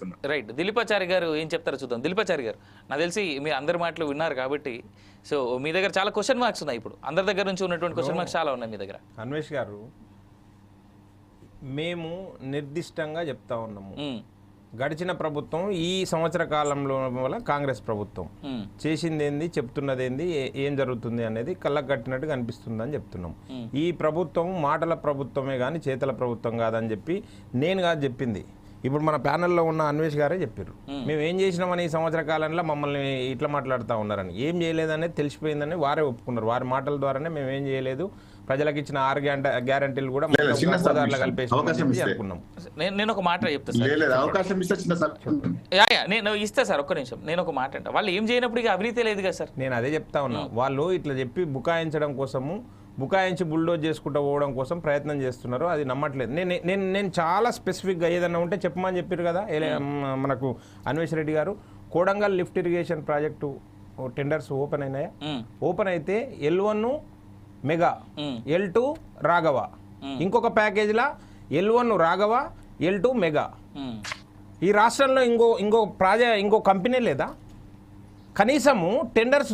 కోరుతున్నా రైట్ దిలీపాచారి గారు ఏం చెప్తారో చూద్దాం. దిలీపాచారి గారు నాకు తెలిసి మీ అందరి మాటలు విన్నారు కాబట్టి సో మీ దగ్గర చాలా క్వశ్చన్ మార్క్స్ ఉన్నాయి ఇప్పుడు. అందరి దగ్గర నుంచి ఉన్నటువంటి క్వశ్చన్ మార్క్స్ చాలా ఉన్నాయి మీ దగ్గర. అన్వేష్ గారు మేము నిర్దిష్టంగా చెప్తా ఉన్నాము. ఉమ్, గడిచిన ప్రభుత్వం ఈ సంవత్సర కాలంలో వల్ల కాంగ్రెస్ ప్రభుత్వం. ఉమ్, చేసింది ఏంది చెప్తున్నది ఏంది ఏ- ఏం జరుగుతుంది అనేది కళ్ళకు కట్టినట్టుగా అనిపిస్తుందని చెప్తున్నాం. ఈ ప్రభుత్వం మాటల ప్రభుత్వమే కానీ చేతల ప్రభుత్వం కాదని చెప్పి నేను కాదు చెప్పింది. ఇప్పుడు మన ప్యానెల్లో ఉన్న అన్వేష్ గారే చెప్పారు మేము. ఏం చేసినామని ఈ సంవత్సర కాలంలో మమ్మల్ని ఇట్లా మాట్లాడుతూ ఉన్నారని. ఏం చేయలేదనేది తెలిసిపోయిందని వారే ఒప్పుకున్నారు. వారి మాటల ద్వారానే మేము ఏం చేయలేదు. ప్రజలకు ఇచ్చిన ఆరు గ్యారంటీ గ్యారంటీలు కూడా. అనుకున్నాం. నేను నేను ఒక మాట చెప్తా సార్. లేదు అవకాశం ఇస్తే చిన్న సబ్- యా యా నేను ఇస్తా సార్ ఒక్క నిమిషం. నేను ఒక మాట అంట. వాళ్ళు ఏం చేయనప్పుడు ఇక అవినీతి లేదు కదా సార్. నేను అదే చెప్తా ఉన్నా. వాళ్ళు ఇట్లా చెప్పి బుకాయించడం కోసము బుకాయించి బుల్డోజ్ చేసుకుంటూ పోవడం కోసం ప్రయత్నం చేస్తున్నారు. అది నమ్మట్లేదు. నేను నేను నేను చాలా స్పెసిఫిక్గా ఏదన్నా ఉంటే చెప్పమని చెప్పారు కదా మ- మనకు అన్వేష్ రెడ్డి గారు. Kodangal lift irrigation project tenders open అయినాయా? ఉమ్, ఓపెన్ అయితే L one Megha um, L two Raghava. ఇంకొక ప్యాకేజ్లా L one Raghava L two Megha. ఈ రాష్ట్రంలో ఇంకో ఇంకో ప్రాజె ఇంకో కంపెనీ లేదా? కనీసము టెండర్స్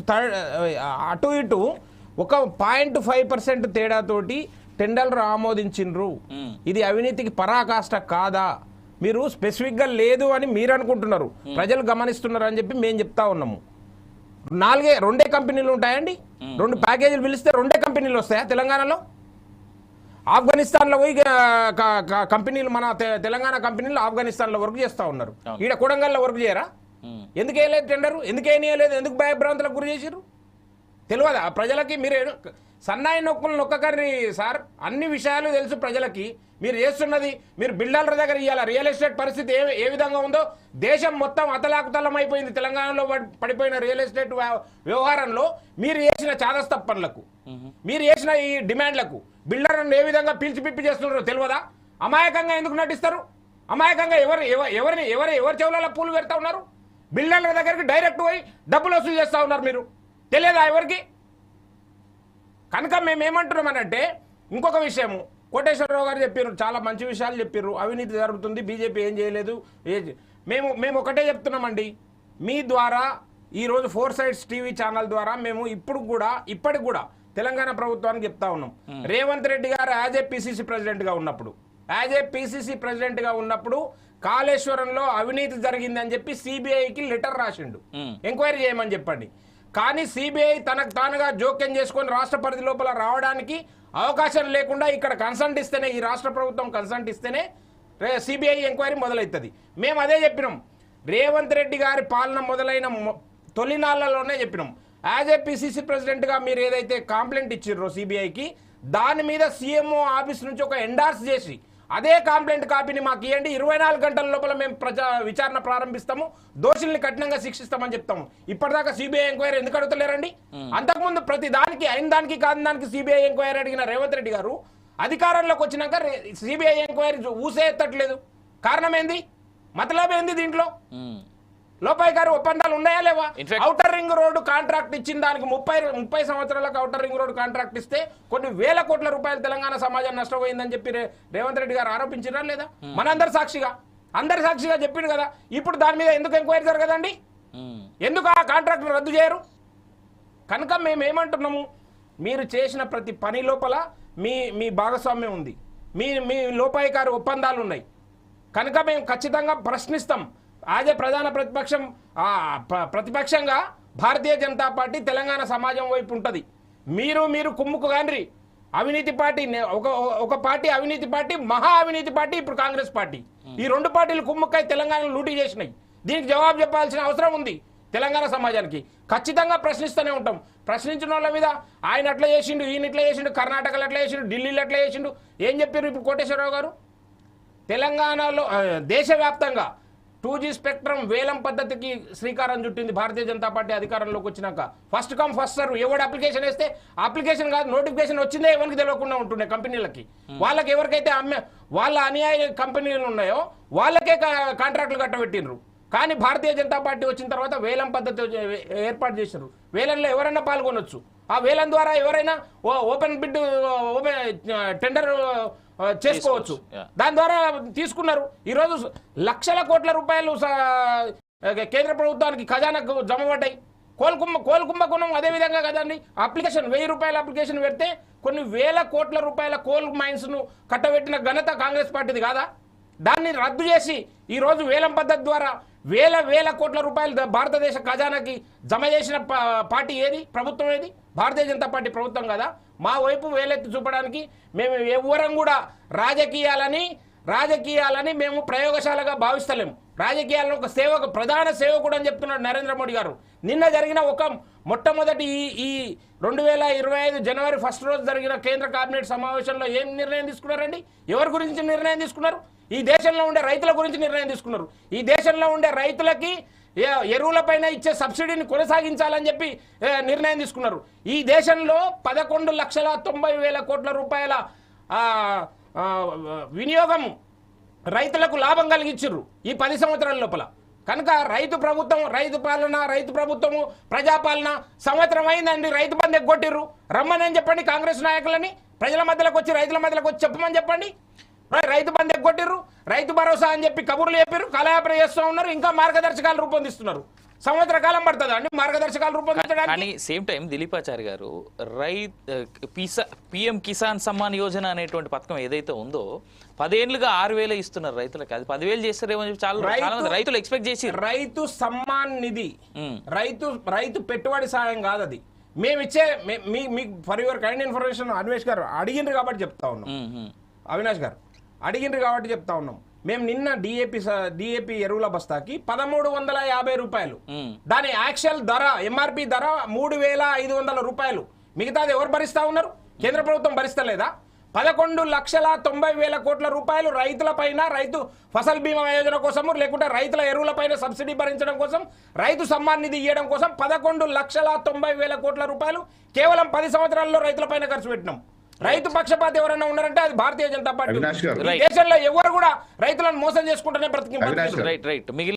అటు ఇటు ఒక పాయింట్ ఫైవ్ పర్సెంట్ తేడాతోటి టెండర్లు ఆమోదించిండ్రు. ఇది అవినీతికి పరాకాష్ట కాదా? మీరు స్పెసిఫిక్గా లేదు అని మీరు అనుకుంటున్నారు ప్రజలు గమనిస్తున్నారు అని చెప్పి మేము చెప్తా ఉన్నాము. నాలుగే రెండే కంపెనీలు ఉంటాయండి? రెండు ప్యాకేజీలు పిలిస్తే రెండే కంపెనీలు వస్తాయా తెలంగాణలో? ఆఫ్ఘనిస్తాన్లో పోయి కంపెనీలు మన తెలంగాణ కంపెనీలు ఆఫ్ఘనిస్తాన్లో వర్క్ చేస్తూ ఉన్నారు. ఈడ కొడంగల్లో వర్క్ చేయరా. ఎందుకు వేయలేదు టెండరు? ఎందుకు వేయలేదు ఎందుకు భయభ్రాంతులకు గురి చేసిరు తెలియదా ప్రజలకి మీరు సన్నాయి నొక్కులు నొక్కకర్రి సార్ అన్ని విషయాలు తెలుసు ప్రజలకి. మీరు చేస్తున్నది మీరు బిల్డర్ల దగ్గర ఇవ్వాలి రియల్ ఎస్టేట్ పరిస్థితి ఏ ఏ విధంగా ఉందో దేశం మొత్తం అతలాకుతలం అయిపోయింది తెలంగాణలో పడి- పడిపోయిన రియల్ ఎస్టేట్ వ్యవ- వ్యవహారంలో మీరు చేసిన చాదస్త పనులకు మీరు చేసిన ఈ డిమాండ్లకు బిల్డర్లను ఏ విధంగా పీల్చి పిప్పి చేస్తున్నారో తెలియదా అమాయకంగా ఎందుకు నటిస్తారు? అమాయకంగా ఎవరు ఎవ- ఎవరిని ఎవరు ఎవరి చెవులలో పూలు పెడతా ఉన్నారు? బిల్డర్ల దగ్గరికి డైరెక్ట్ పోయి డబ్బులు వసూలు చేస్తా ఉన్నారు మీరు. తెలియదా ఎవరికి? కనుక మేము ఏమంటున్నామనంటే ఇంకొక విషయము. కోటేశ్వరరావు గారు చెప్పారు చాలా మంచి విషయాలు చెప్పారు అవినీతి జరుగుతుంది బీజేపీ ఏం చేయలేదు. మేము మేము ఒకటే చెప్తున్నామండి. మీ ద్వారా ఈరోజు ఫోర్ సైడ్స్ టీవీ ఛానల్ ద్వారా మేము ఇప్పుడు కూడా ఇప్పటికి కూడా తెలంగాణ ప్రభుత్వానికి చెప్తా ఉన్నాం. రేవంత్ రెడ్డి గారు యాజ్ ఏ పిసిసి ప్రెసిడెంట్గా ఉన్నప్పుడు యాజ్ ఏ పిసిసి ప్రెసిడెంట్గా ఉన్నప్పుడు కాళేశ్వరంలో అవినీతి జరిగిందని చెప్పి సిబిఐకి లెటర్ రాసిండు. ఎంక్వైరీ చేయమని చెప్పండి. కానీ సిబిఐ తనకు తానుగా జోక్యం చేసుకొని రాష్ట్ర పరిధి లోపల రావడానికి అవకాశం లేకుండా ఇక్కడ కన్సల్ట్ ఇస్తేనే ఈ రాష్ట్ర ప్రభుత్వం కన్సల్ట్ ఇస్తేనే సిబిఐ ఎంక్వైరీ మొదలవుతుంది మేము అదే చెప్పినాం. రేవంత్ రెడ్డి గారి పాలన మొదలైన తొలినాళ్ళలోనే చెప్పినాం. యాజ్ ఏ పిసిసి ప్రెసిడెంట్గా మీరు ఏదైతే కంప్లైంట్ ఇచ్చిర్రో సిబిఐకి దాని మీద సీఎంఓ ఆఫీస్ నుంచి ఒక ఎండార్స్ చేసి అదే కంప్లైంట్ కాపీని మాకు ఇవ్వండి ఇరవై నాలుగు గంటల లోపల మేము ప్రజా విచారణ ప్రారంభిస్తాము. దోషుల్ని కఠినంగా శిక్షిస్తామని చెప్తాము. ఇప్పటిదాకా సిబిఐ ఎంక్వైరీ ఎందుకు అడుగుతలేరండి? అంతకుముందు ప్రతి దానికి అయిన దానికి కాని దానికి సిబిఐ ఎంక్వైరీ అడిగిన రేవంత్ రెడ్డి గారు అధికారంలోకి వచ్చినాక సిబిఐ ఎంక్వైరీ ఊసే ఎత్తట్లేదు కారణం ఏంది? మతలబ్ ఏంది దీంట్లో. లోపాయి గారు ఒప్పందాలు ఉన్నాయా లేవా? ఔటర్ రింగ్ రోడ్డు కాంట్రాక్ట్ ఇచ్చిన దానికి ముప్పై ముప్పై సంవత్సరాలకు ఔటర్ రింగ్ రోడ్డు కాంట్రాక్ట్ ఇస్తే కొన్ని వేల కోట్ల రూపాయలు తెలంగాణ సమాజం నష్టపోయిందని చెప్పి రేవంత్ రెడ్డి గారు ఆరోపించారా లేదా? మనందరి సాక్షిగా. అందరి సాక్షిగా చెప్పిండు కదా. ఇప్పుడు దాని మీద ఎందుకు ఎంక్వైరీ జరగదండి? ఉమ్. ఎందుకు ఆ కాంట్రాక్ట్ రద్దు చేయరు? కనుక మేము ఏమంటున్నాము? మీరు చేసిన ప్రతి పని లోపల మీ మీ భాగస్వామ్యం ఉంది. మీ మీ లోపాయికారి ఒప్పందాలు ఉన్నాయి. కనుక మేము ఖచ్చితంగా ప్రశ్నిస్తాం. అదే ప్రధాన ప్రతిపక్షం ప్రతిపక్షంగా భారతీయ జనతా పార్టీ తెలంగాణ సమాజం వైపు ఉంటుంది. మీరు మీరు కుమ్ముకు కాండ్రి అవినీతి పార్టీ ఒక ఒక పార్టీ అవినీతి పార్టీ మహా అవినీతి పార్టీ ఇప్పుడు కాంగ్రెస్ పార్టీ. ఈ రెండు పార్టీలు కుమ్ముక్కై తెలంగాణ లూటీ చేసినాయి. దీనికి జవాబు చెప్పాల్సిన అవసరం ఉంది తెలంగాణ సమాజానికి. ఖచ్చితంగా ప్రశ్నిస్తూనే ఉంటాం. ప్రశ్నించిన వాళ్ళ మీద ఆయన అట్లా చేసిండు ఈయన ఇట్లా చేసిండు కర్ణాటకలో ఎట్లా చేసిండు ఢిల్లీలో ఎట్లా చేసిండు. ఏం చెప్పారు ఇప్పుడు కోటేశ్వరరావు గారు? తెలంగాణలో దేశవ్యాప్తంగా టూ జీ స్పెక్ట్రమ్ వేలం పద్ధతికి శ్రీకారం చుట్టింది భారతీయ జనతా పార్టీ అధికారంలోకి వచ్చినాక. ఫస్ట్ కమ్ ఫస్ట్ సర్వ్ ఎవడు అప్లికేషన్ వేస్తే అప్లికేషన్ కాదు నోటిఫికేషన్ వచ్చిందే ఎవరికి తెలియకుండా ఉంటుండే కంపెనీలకి. వాళ్ళకి ఎవరికైతే అమ్మే వాళ్ళ అనుయాయ కంపెనీలు ఉన్నాయో వాళ్ళకే కాంట్రాక్టులు కట్టబెట్టిండ్రు. కానీ భారతీయ జనతా పార్టీ వచ్చిన తర్వాత వేలం పద్ధతి ఏర్పాటు చేశారు వేలంలో ఎవరైనా పాల్గొనొచ్చు. ఆ వేలం ద్వారా ఎవరైనా ఓపెన్ బిడ్ ఓపెన్ టెండర్ చేసుకోవచ్చు. దాని ద్వారా తీసుకున్నారు. ఈరోజు లక్షల కోట్ల రూపాయలు కేంద్ర ప్రభుత్వానికి ఖజానాకు జమ పడ్డాయి. కోలుకుమ్మ కోలుకుంభకోణం అదే విధంగా కదండి. అప్లికేషన్ వెయ్యి రూపాయల అప్లికేషన్ పెడితే కొన్ని వేల కోట్ల రూపాయల కోల్ మైన్స్ను కట్టబెట్టిన ఘనత కాంగ్రెస్ పార్టీది కాదా? దాన్ని రద్దు చేసి ఈరోజు వేలం పద్ధతి ద్వారా వేల వేల కోట్ల రూపాయలు భారతదేశ ఖజానాకి జమ చేసిన పార్టీ ఏది? ప్రభుత్వం ఏది? భారతీయ జనతా పార్టీ ప్రభుత్వం కదా? మా వైపు వేలెత్తి చూపడానికి మేము ఎవ్వరం కూడా రాజకీయాలని రాజకీయాలని మేము ప్రయోగశాలగా భావిస్తలేము. రాజకీయాల్లో ఒక సేవకు ప్రధాన సేవకుడు అని చెప్తున్నాడు నరేంద్ర మోడీ గారు. నిన్న జరిగిన ఒక మొట్టమొదటి ఈ ఈ రెండు వేల ఇరవై ఐదు జనవరి ఫస్ట్ రోజు జరిగిన కేంద్ర కేబినెట్ సమావేశంలో ఏం నిర్ణయం తీసుకున్నారండి? ఎవరి గురించి నిర్ణయం తీసుకున్నారు? ఈ దేశంలో ఉండే రైతుల గురించి నిర్ణయం తీసుకున్నారు. ఈ దేశంలో ఉండే రైతులకి ఎరువులపైన ఇచ్చే సబ్సిడీని కొనసాగించాలని చెప్పి నిర్ణయం తీసుకున్నారు. ఈ దేశంలో పదకొండు లక్షల తొంభై వేల కోట్ల రూపాయల వినియోగం రైతులకు లాభం కలిగించారు ఈ పది సంవత్సరాల లోపల. కనుక రైతు ప్రభుత్వం రైతు పాలన రైతు ప్రభుత్వము ప్రజాపాలన సంవత్సరం అయిందండి రైతు బంధు ఎగ్గొట్టిర్రు రమ్మనని చెప్పండి కాంగ్రెస్ నాయకులని. ప్రజల మధ్యలోకి వచ్చి రైతుల మధ్యలోకి వచ్చి చెప్పమని చెప్పండి. రైతు బంధు ఎగ్గొట్టిర్రు రైతు భరోసా అని చెప్పి కబుర్లు చెప్పారు కలయాపన చేస్తూ ఉన్నారు. ఇంకా మార్గదర్శకాలు రూపొందిస్తున్నారు. సంవత్సర కాలం పడుతుంది అండి మార్గదర్శకాలు రూపొందించడానికి. కానీ సేమ్ టైం దిలీపాచారి గారు రైత్ పిఎం కిసాన్ సమ్మాన్ యోజన అనేటువంటి పథకం ఏదైతే ఉందో పదేళ్ళుగా ఆరు వేలు ఇస్తున్నారు రైతులకి. అది పదివేలు చేస్తారేమో చాలా రైతులు ఎక్స్పెక్ట్ చేసి రైతు సమ్మాన్ నిధి. రైతు రైతు పెట్టుబడి సాయం కాదు అది. మేము ఇచ్చే మే- మీ మీకు for your kind information Anvesh గారు అడిగిండ్రు కాబట్టి చెప్తా ఉన్నాం. అవినాష్ గారు అడిగిండ్రు కాబట్టి చెప్తా ఉన్నాం. మేము నిన్న డిఏపి డిఏపి ఎరువుల బస్తాకి పదమూడు వందల యాభై రూపాయలు. దాని యాక్చువల్ ధర ఎంఆర్పి ధర మూడు వేల ఐదు వందల రూపాయలు. మిగతాది ఎవరు భరిస్తా ఉన్నారు? కేంద్ర ప్రభుత్వం భరిస్తలేదా? పదకొండు లక్షల తొంభై వేల కోట్ల రూపాయలు రైతుల పైన రైతు ఫసల్ బీమా యోజన కోసము లేకుంటే రైతుల ఎరువుల పైన సబ్సిడీ భరించడం కోసం రైతు సమ్మాన్ నిధి ఇవ్వడం కోసం పదకొండు లక్షల తొంభై వేల కోట్ల రూపాయలు కేవలం పది సంవత్సరాల్లో రైతుల పైన ఖర్చు పెట్టినాం. రైతు పక్షపాతి ఎవరైనా ఉన్నారంటే అది భారతీయ జనతా పార్టీ దేశంలో ఎవరు కూడా రైతులను మోసం చేసుకుంటూనే బ్రతికి. రైట్ రైట్ మిగిలిన